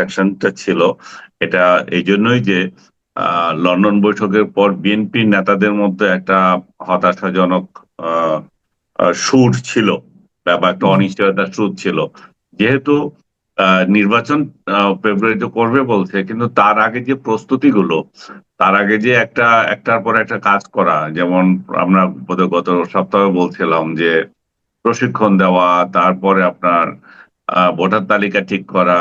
ডিস্ট্রাকশনটা ছিল এটা এই জন্যই যে লন্ডন বৈঠকের পর বিএনপি নেতাদের মধ্যে একটা হতাশাজনক সুর ছিল বা একটা হুম। অনিশ্চয়তার সুর ছিল যেহেতু নির্বাচন ফেব্রুয়ারিতে করবে বলছে কিন্তু তার আগে যে প্রস্তুতিগুলো তার আগে যে একটা একটার পর একটা কাজ করা যেমন আমরা গত সপ্তাহে বলছিলাম যে প্রশিক্ষণ দেওয়া তারপরে আপনার আহ, ভোটার তালিকা ঠিক করা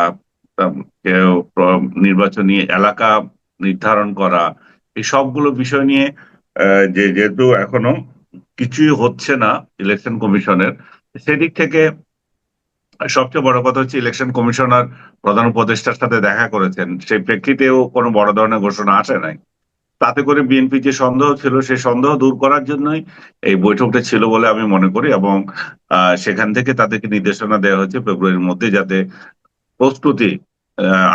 নির্বাচনী এলাকা নির্ধারণ করা, এই সবগুলো বিষয় নিয়ে যে যেহেতু এখনও কিছুই হচ্ছে না ইলেকশন কমিশনের, সেদিক থেকে সবচেয়ে বড় কথা হচ্ছে ইলেকশন কমিশনার প্রধান উপদেষ্টার সাথে দেখা করেছেন। সেই প্রেক্ষিতেও কোনো বড় ধরনের ঘোষণা আসে নাই। তাতে করে বিএনপি যে সন্দেহ ছিল, সেই সন্দেহ দূর করার জন্যই এই বৈঠকটা ছিল বলে আমি মনে করি এবং সেখান থেকে তাদেরকে নির্দেশনা দেওয়া হয়েছে ফেব্রুয়ারির মধ্যে যাতে প্রস্তুতি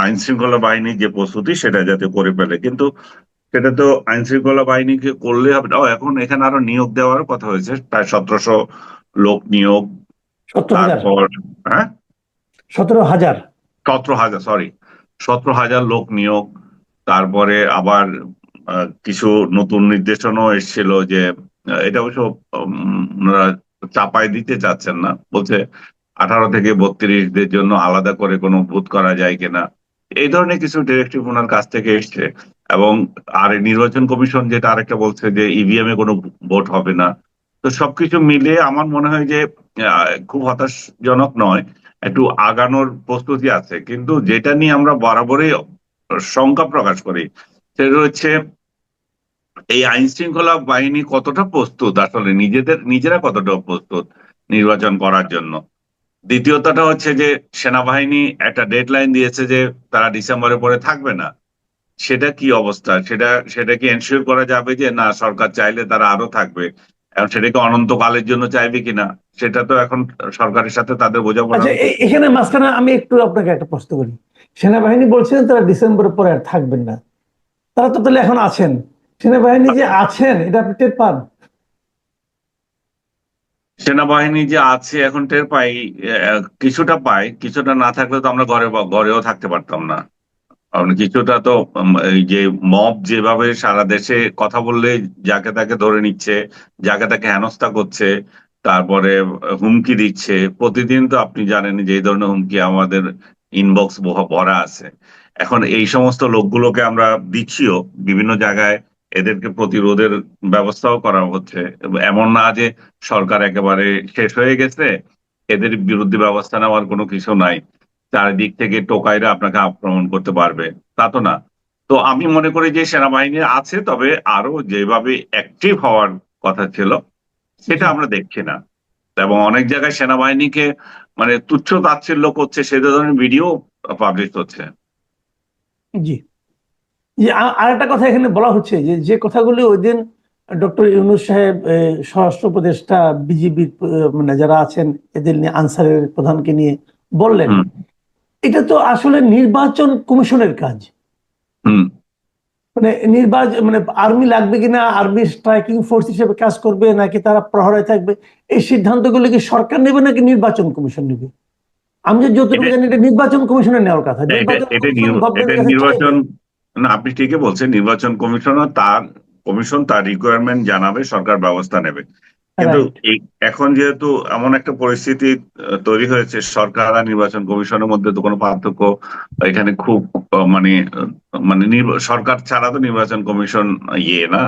আইন শৃঙ্খলা বাহিনীর যে প্রস্তুতি সেটা যাতে করে ফেলে। কিন্তু সেটা তো আইন শৃঙ্খলা বাহিনীকে করলে হবে না। এখন এখানে আরও নিয়োগ দেওয়ার কথা হয়েছে। প্রায় সতেরোশো লোক নিয়োগ। তারপর হ্যাঁ? সতেরো হাজার? সতেরো হাজার সরি সতেরো হাজার লোক নিয়োগ। তারপরে আবার কিছু নতুন নির্দেশনাও এসেছিল যে এটা অবশ্য ওনারা চাপাই দিতে চাচ্ছেন না। বলছে আঠারো থেকে বত্রিশদের জন্য আলাদা করে কোনো বুথ করা যায় কিনা, এই ধরনের কিছু ডিরেক্টিভ ওনার কাছ থেকে এসছে। এবং আর নির্বাচন কমিশন যেটা আরেকটা বলছে যে ইভিএম এ কোনো ভোট হবে না। তো সবকিছু মিলিয়ে আমার মনে হয় যে খুব হতাশজনক নয়। একটু আগানোর প্রস্তুতি আছে। কিন্তু যেটা নিয়ে আমরা বরাবরই শঙ্কা প্রকাশ করি, সেটা হচ্ছে এই আইন শৃঙ্খলা বাহিনী কতটা প্রস্তুত আসলে, নিজেদের, নিজেরা কতটা প্রস্তুত নির্বাচন করার জন্য? দ্বিতীয়তটা হচ্ছে যে সেনাবাহিনী একটা ডেডলাইন দিয়েছে যে তারা ডিসেম্বরের পরে থাকবে না। সেটা কি অবস্থা? সেটা সেটা কি এনশিওর করা যাবে যে না সরকার চাইলে তারা আরও থাকবে? এখন সেটাকে অনন্তকালের জন্য চাইবে কিনা? সেটা তো এখন সরকারের সাথে তাদের বোঝাপড়া আচ্ছা এখানে মাঝখানে আমি একটু আপনাকে একটা প্রশ্ন করি। সেনাবাহিনী বলছেন তারা ডিসেম্বরের পরে আর থাকবেন না। তারা তো তাহলে এখন আছেন। সেনাবাহিনী যে আছেন এটা আপনি টের পান? সেনাবাহিনী যে আছে, এখন টের পাই কিছুটা পাই, কিছুটা না থাকলে তো আমরা ঘরে ঘরেও থাকতে পারতাম না। কিছুটা তো যে মব যেভাবে সারা দেশে কথা বললে যাকে তাকে ধরে নিচ্ছে, যাকে তাকে হেনস্থা করছে, তারপরে হুমকি দিচ্ছে। প্রতিদিন তো আপনি জানেন যে এই ধরনের হুমকি আমাদের ইনবক্স ভরা আছে। এখন এই সমস্ত লোকগুলোকে আমরা দিচ্ছিও বিভিন্ন জায়গায়। এদেরকে প্রতিরোধের ব্যবস্থাও করা হচ্ছে। এমন না যে সরকার একেবারে শেষ হয়ে গেছে, এদের বিরুদ্ধে ব্যবস্থা নেওয়ার কোনো কিছু নাই। চারিদিক থেকে টোকাইরা আপনাকে আক্রমণ করতে পারবে। তা তো না। তো আমি মনে করি যে সেনাবাহিনী আছে, তবে আরও যেভাবে অ্যাক্টিভ হওয়ার কথা ছিল, সেটা আমরা দেখছি না। এবং অনেক জায়গায় সেনাবাহিনীকে মানে তুচ্ছ তাচ্ছিল্য করছে, সে ধরনের ভিডিও পাবলিশ হচ্ছে। জি। যে আ- আরেকটা কথা এখানে বলা হচ্ছে যে যে কথাগুলি ওই দিন ডক্টর ইউনুস সাহেব স্বরাষ্ট্র উপদেষ্টা বিজিবির মানে যারা আছেন এদের নিয়ে আনসারের প্রধানকে নিয়ে বললেন। এটা তো আসলে নির্বাচন কমিশনের কাজ। মানে নির্বাচন মানে আর্মি লাগবে কিনা আর্মি স্ট্রাইকিং ফোর্স হিসেবে কাজ করবে নাকি তারা প্রহরায় থাকবে এই সিদ্ধান্তগুলো কি সরকার নেবে নাকি নির্বাচন কমিশন নেবে? আমি যে যতটুকু জানি এটা নির্বাচন কমিশনের নেওয়ার কথা। নির্বাচন না আপনি ঠিকই বলছেন নির্বাচন কমিশনার তার কমিশন তার রিকোয়ারমেন্ট জানাবে সরকার ব্যবস্থা নেবে। কিন্তু এখন যেহেতু এমন একটা পরিস্থিতি তৈরি হয়েছে সরকার আর নির্বাচন কমিশনের মধ্যে তো কোনো পার্থক্য এখানে খুব মানে মানে সরকার ছাড়া তো নির্বাচন কমিশন ইয়ে না।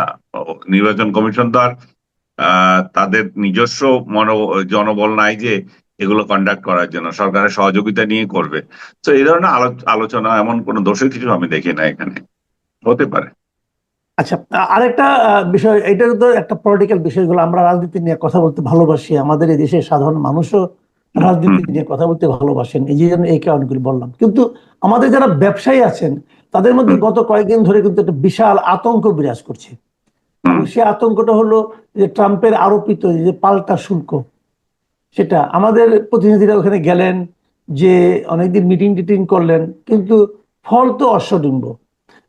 নির্বাচন কমিশন তো আর আহ, তাদের নিজস্ব মনো জনবল নাই যে এগুলো কন্ডাক্ট করার জন্য। সরকারের সহযোগিতা নিয়ে করবে। তো এই ধরনের আলোচনা এমন কোনো দোষের কিছু আমি দেখি না এখানে। হতে পারে। আচ্ছা আরেকটা বিষয় এটা তো একটা পলিটিক্যাল বিষয়গুলো আমরা রাজনীতি নিয়ে কথা বলতে ভালোবাসি। আমাদের এই দেশের সাধারণ মানুষও রাজনীতি নিয়ে কথা বলতে ভালোবাসেন। এই যে জন্য এই কারণগুলি বললাম। কিন্তু আমাদের যারা ব্যবসায়ী আছেন তাদের মধ্যে গত কয়েকদিন ধরে কিন্তু একটা বিশাল আতঙ্ক বিরাজ করছে। সে আতঙ্কটা হলো যে ট্রাম্পের আরোপিত যে পাল্টা শুল্ক সেটা। আমাদের প্রতিনিধিরা ওখানে গেলেন যে অনেকদিন মিটিং টিটিং করলেন কিন্তু ফল তো অশ্বডিম্ব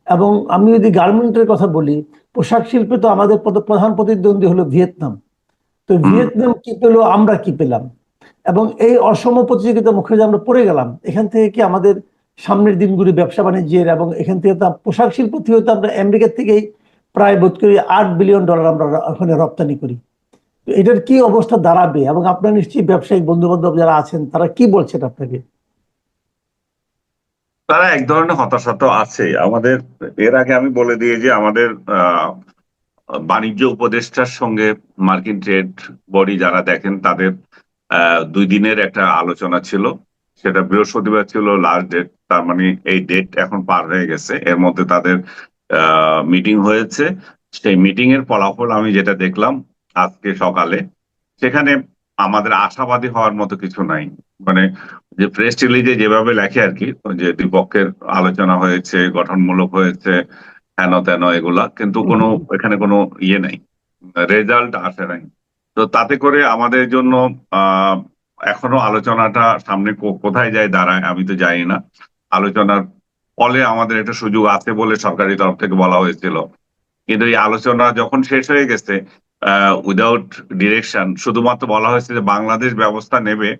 এবং আমি যদি গার্মেন্টের কথা বলি পোশাক শিল্পে তো আমাদের প্রধান প্রতিদ্বন্দ্বী হলো ভিয়েতনাম। তো ভিয়েতনাম কি পেল আমরা কি পেলাম? এবং এই অসম প্রতিযোগিতার মুখে যে আমরা পড়ে গেলাম এখান থেকে কি আমাদের সামনের দিনগুলি ব্যবসা বাণিজ্যের এবং এখান থেকে তো পোশাক শিল্প থেকে তো আমরা আমেরিকার থেকেই প্রায় বোধ করি আট বিলিয়ন ডলার আমরা ওখানে রপ্তানি করি। এটার কি অবস্থা দাঁড়াবে? এবং আপনার নিশ্চয়ই ব্যবসায়িক বন্ধু বান্ধব যারা আছেন, তারা কি বলছেন আপনাকে? তারা এক ধরনের হতাশা তো আছে। আমাদের, এর আগে আমি বলে দিয়ে যে আমাদের বাণিজ্য উপদেষ্টার সঙ্গে মার্কিন ট্রেড বডি যারা দেখেন, তাদের দুই দিনের একটা আলোচনা ছিল। সেটা বৃহস্পতিবার ছিল লাস্ট ডেট তার মানে এই ডেট এখন পার হয়ে গেছে। এর মধ্যে তাদের মিটিং হয়েছে। সেই মিটিং এর ফলাফল আমি যেটা দেখলাম আজকে সকালে। সেখানে আমাদের আশাবাদী হওয়ার মতো কিছু নাই। মানে যে প্রেস রিলিজে যেভাবে লেখে আর কি যে দুই পক্ষের আলোচনা হয়েছে গঠনমূলক হয়েছে হেন তেন এগুলা কিন্তু কোনো এখানে কোনো ইয়ে নাই। রেজাল্ট আসে নাই। তো তাতে করে আমাদের জন্য আহ এখনও আলোচনাটা সামনে কোথায় যায় দাঁড়ায় আমি তো জানি না। আলোচনার ফলে আমাদের একটা সুযোগ আছে বলে সরকারি তরফ থেকে বলা হয়েছিল। কিন্তু এই আলোচনা যখন শেষ হয়ে গেছে উইদাউট ডিরেকশন শুধুমাত্র বলা হয়েছে যে বাংলাদেশ ব্যবস্থা নেবে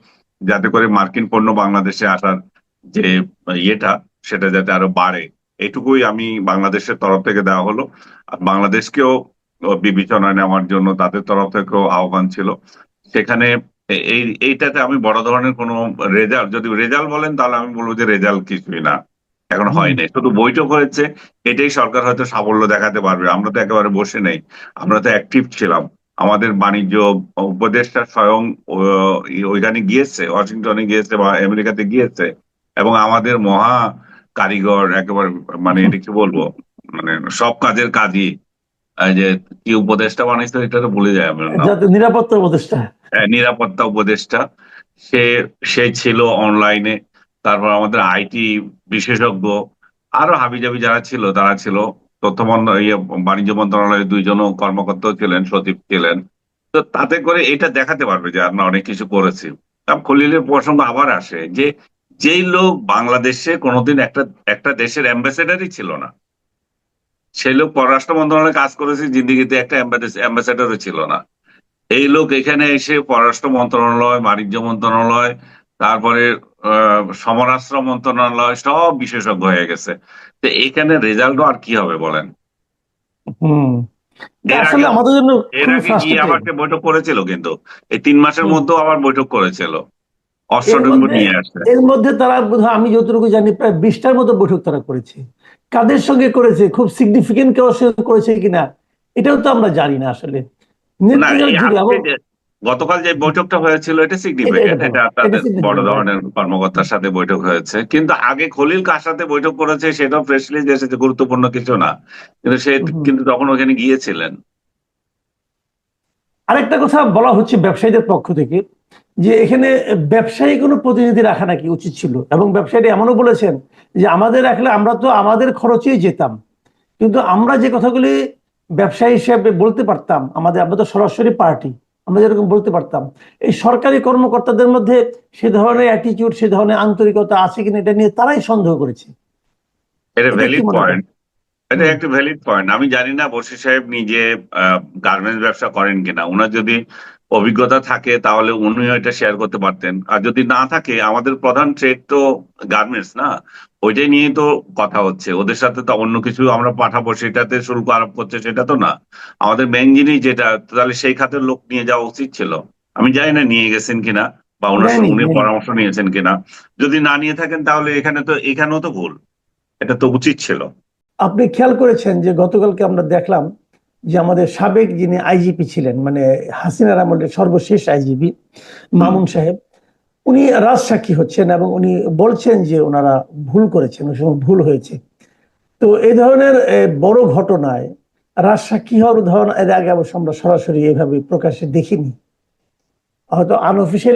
যাতে করে মার্কিন পণ্য বাংলাদেশে আসার যে ইয়েটা, সেটা যাতে আরও বাড়ে। এটুকুই আমি বাংলাদেশের তরফ থেকে দেওয়া হলো। আর বাংলাদেশকেও বিবেচনায় নেওয়ার জন্য তাদের তরফ থেকেও আহ্বান ছিল। সেখানে এই, এইটাতে আমি বড় ধরনের কোনো রেজাল্ট যদি রেজাল্ট বলেন তাহলে আমি বলব যে রেজাল্ট কিছুই না। এখন হয়নি। শুধু বৈঠক হয়েছে এটাই সরকার হয়তো সাফল্য দেখাতে পারবে। আমরা তো একেবারে বসে নেই। আমরা তো অ্যাক্টিভ ছিলাম। আমাদের বাণিজ্য উপদেষ্টা স্বয়ং ওইখানে গিয়েছে ওয়াশিংটনে গিয়েছে বা আমেরিকাতে গিয়েছে এবং আমাদের মহা কারিগর একেবারে মানে এটা কি বলব? মানে সব কাজের কাজই। যে কি উপদেষ্টা বানাইছে এটা তো ভুলে যায় আমরা। নিরাপত্তা উপদেষ্টা। আহ, নিরাপত্তা উপদেষ্টা। সে সে ছিল অনলাইনে তারপর আমাদের আইটি বিশেষজ্ঞ, আরও হাবিজাবি যারা ছিল, তারা ছিল। তথ্য ইয়ে বাণিজ্য মন্ত্রণালয়ের দুইজন কর্মকর্তা ছিলেন, সচিব ছিলেন। তো তাতে করে এটা দেখাতে পারবে যে আমরা অনেক কিছু করেছি। খলিলের প্রসঙ্গ আবার আসে যে, যেই লোক বাংলাদেশে কোনোদিন একটা একটা দেশের অ্যাম্বাসেডারই ছিল না। সেই লোক পররাষ্ট্র মন্ত্রণালয়ে কাজ করেছে, জিন্দিগিতে একটা অ্যাম্বাসেডারও ছিল না। এই লোক এখানে এসে পররাষ্ট্র মন্ত্রণালয়, বাণিজ্য মন্ত্রণালয়, তারপরে আহ, সমরাষ্ট্র মন্ত্রণালয় সব বিশেষজ্ঞ হয়ে গেছে। তো এখানে রেজাল্ট আর কি হবে বলেন? আসলে আমাদের জন্য এর আগে গিয়ে আবার বৈঠক করেছিল কিন্তু। এই তিন মাসের। মধ্যেও আবার বৈঠক করেছিল। এর মধ্যে তারা বোধহয় আমি যতটুকু জানি প্রায় বিশটার মতো বৈঠক তারা করেছে। কাদের সঙ্গে করেছে? খুব সিগনিফিকেন্ট কারোর সঙ্গে করেছে কিনা? এটাও তো আমরা জানি না আসলে। গতকাল যে বৈঠকটা হয়েছিল এটা সিগনিফিকেন্ট এটা- significant, বড় ধরনের কর্মকর্তার সাথে বৈঠক হয়েছে। কিন্তু আগে খলিল কার সাথে বৈঠক করেছে প্রেস রিলিজ এসেছে গুরুত্বপূর্ণ কিছু না। কিন্তু সে কিন্তু তখন ওখানে গিয়েছিলেন। আরেকটা কথা বলা হচ্ছে ব্যবসায়ীদের পক্ষ থেকে যে এখানে ব্যবসায়ী কোনো প্রতিনিধি রাখা নাকি উচিত ছিল? এবং ব্যবসায়ীরা এমনও বলেছেন যে আমাদের রাখলে আমরা তো আমাদের খরচেই যেতাম। কিন্তু আমরা যে কথাগুলি ব্যবসায়ী হিসেবে বলতে পারতাম আমাদের আমরা তো সরাসরি পার্টি। আমরা যেরকম বলতে পারতাম। এই সরকারি কর্মকর্তাদের মধ্যে সে ধরনের অ্যাটিচিউড সে ধরনের আন্তরিকতা আছে কিনা এটা নিয়ে তারাই সন্দেহ করেছে। এটা ভ্যালিড পয়েন্ট এটা। একটা ভ্যালিড পয়েন্ট আমি জানি না বসি সাহেব নিজে গার্মেন্টস ব্যবসা করেন কিনা। ওনার যদি অভিজ্ঞতা থাকে তাহলে উনিও এটা শেয়ার করতে পারতেন। আর যদি না থাকে আমাদের প্রধান ট্রেড তো গার্মেন্টস না? ওইটাই নিয়ে তো কথা হচ্ছে। ওদের সাথে তো অন্য কিছু আমরা পাঠাবো সেটাতে শুল্ক আরোপ করছে সেটা তো না। আমাদের মেন জিনিস যেটা তাহলে সেই খাতের লোক নিয়ে যাওয়া উচিত ছিল। আমি জানি না নিয়ে গেছেন কিনা বা ওনার উনি পরামর্শ নিয়েছেন কিনা। যদি না নিয়ে থাকেন তাহলে এখানে তো এখানেও তো ভুল। এটা তো উচিত ছিল। আপনি খেয়াল করেছেন যে গতকালকে আমরা দেখলাম যে আমাদের সাবেক যিনি আইজিপি ছিলেন মানে হাসিনার আমলের সর্বশেষ আইজিপি মামুন সাহেব উনি রাজসাক্ষী হচ্ছেন এবং উনি বলছেন যে ওনারা ভুল করেছেন ওই সময় ভুল হয়েছে। তো এই ধরনের বড় ঘটনায় রাজসাক্ষী হওয়ার ধরন এর আগে অবশ্য আমরা সরাসরি এভাবে প্রকাশ্যে দেখিনি। হয়তো আনঅফিসিয়াল